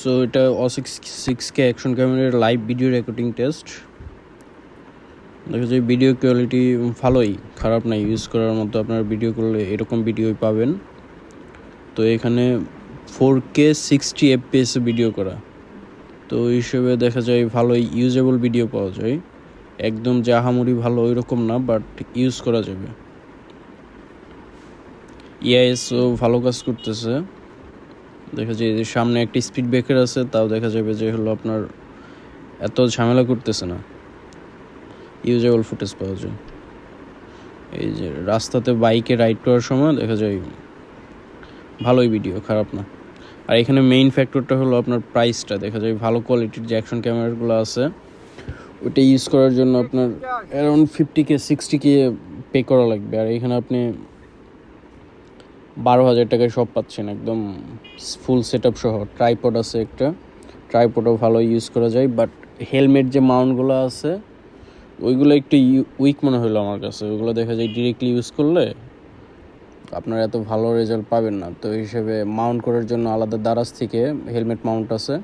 So এটা ও six six K action ক্যামেরার লাইভ ভিডিও রেকর্ডিং টেস্ট দেখা যায় ভিডিও কোয়ালিটি ভালোই, খারাপ নাই ইউজ করার মতো আপনার ভিডিও করলে এরকম ভিডিওই পাবেন। তো এখানে four K sixty FPS video করা। তো হিসেবে দেখা যায় ভালোই ইউজেবল ভিডিও পাওয়া যায়। একদম আহামরি ভালো ওই রকম না বাট ইউজ করা যাবে। ইআইএসও ভালো কাজ করতেছে। দেখা যায় যে সামনে একটি স্পিড ব্রেকার আছে, তাও দেখা যাবে যে হলো আপনার এত ঝামেলা করতেছে না। ইউজেবল ফুটেজ পাওয়া যায়। এই যে রাস্তাতে বাইকে রাইড করার সময় দেখা যায় ভালোই ভিডিও খারাপ না। আর এখানে মেইন ফ্যাক্টরটা হলো আপনার প্রাইসটা দেখা যায় ভালো কোয়ালিটির যে অ্যাকশন ক্যামেরাগুলো আছে, ওইটা ইউজ করার জন্য আপনার around fifty K sixty K pay করা লাগবে। আর এখানে আপনি বারো হাজার টাকায় সব পাচ্ছেন, একদম ফুল সেট সহ। ট্রাইপড আছে একটা। ট্রাইপডও ভালো ইউজ করা যায় বাট হেলমেট যে মাউন্টগুলো আছে, ওইগুলো একটু উইক মনে হলো আমার কাছে। ওইগুলো দেখা যায় ডিরেক্টলি ইউজ করলে আপনার এত ভালো রেজাল্ট পাবেন না। তো হিসেবে মাউন্ট করার জন্য আলাদা দারাজ থেকে হেলমেট মাউন্ট আছে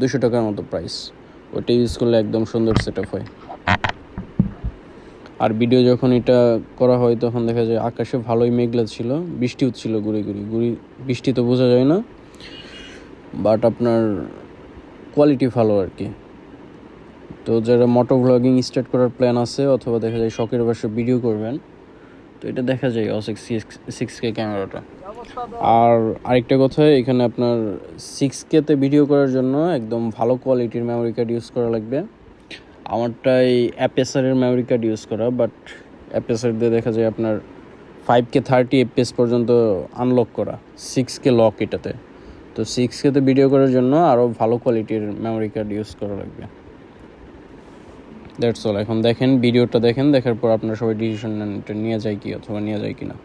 দুশো টাকার মতো প্রাইস ওইটা ইউজ করলে একদম সুন্দর সেট আপ হয়। আর ভিডিও যখন এটা করা হয়, তখন দেখা যায় আকাশে ভালোই মেঘলা ছিল বৃষ্টি হচ্ছিল গুড়ি গুড়ি গুড়ি বৃষ্টি তো বোঝা যায় না বাট আপনার কোয়ালিটি ভালো আর কি। তো যারা মোটো ভ্লগিং স্টার্ট করার প্ল্যান আছে, অথবা দেখা যায় শখের বসে ভিডিও করবেন, তো এটা দেখা যায় ও সিক্স সিক্স কে ক্যামেরাটা। আর আরেকটা কথা, এখানে আপনার সিক্স কেতে ভিডিও করার জন্য একদম ভালো কোয়ালিটির মেমোরি কার্ড ইউজ করা লাগবে। আমারটাই অ্যাপেসারের মেমোরি কার্ড ইউজ করা বাট অ্যাপেসার দিয়ে দেখা যায় আপনার ফাইভ কে থার্টি এফপিএস পর্যন্ত আনলক করা সিক্স কে লক এটাতে। তো সিক্স কেতে ভিডিও করার জন্য আরও ভালো কোয়ালিটির মেমোরি কার্ড ইউজ করা লাগবে। দ্যাটস অল এখন দেখেন ভিডিওটা দেখেন, দেখার পর আপনারা সবাই ডিসিশন নেন এটা নিয়ে যায় কি অথবা নিয়ে যায় কি না